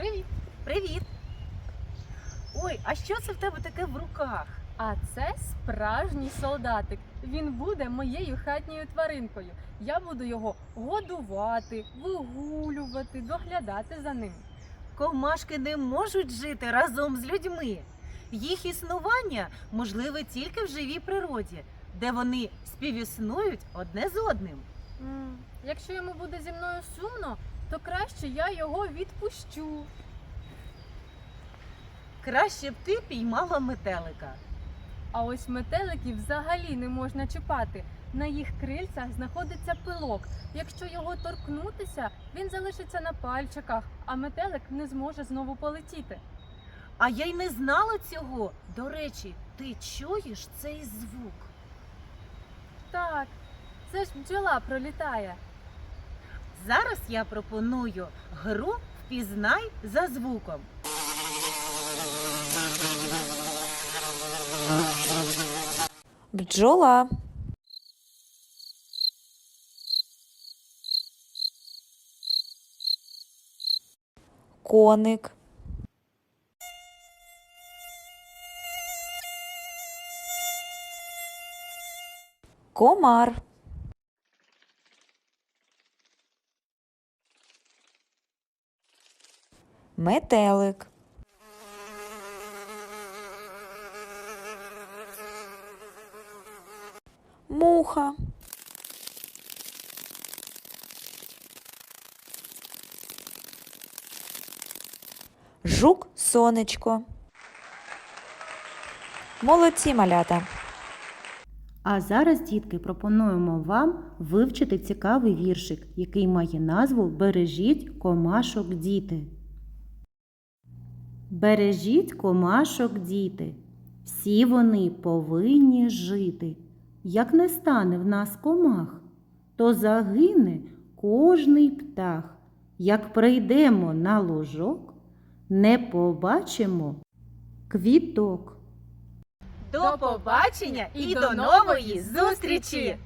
Привіт! Привіт! Ой, а що це в тебе таке в руках? А це справжній солдатик. Він буде моєю хатньою тваринкою. Я буду його годувати, вигулювати, доглядати за ним. Комашки не можуть жити разом з людьми. Їх існування можливе тільки в живій природі, де вони співіснують одне з одним. Якщо йому буде зі мною сумно, то краще я його відпущу. Краще б ти піймала метелика. А ось метеликів взагалі не можна чіпати. На їх крильцях знаходиться пилок. Якщо його торкнутися, він залишиться на пальчиках, а метелик не зможе знову полетіти. А я й не знала цього. До речі, ти чуєш цей звук? Це ж бджола пролітає. Зараз я пропоную гру Впізнай за звуком. бджола, коник, комар, метелик, муха. Жук сонечко. Молодці малята. А зараз, дітки, пропонуємо вам вивчити цікавий віршик, який має назву Бережіть комашок діти. Бережіть комашок діти, всі вони повинні жити. Як не стане в нас комах, то загине кожний птах. Як прийдемо на ложок, не побачимо квіток. До побачення і до нової зустрічі!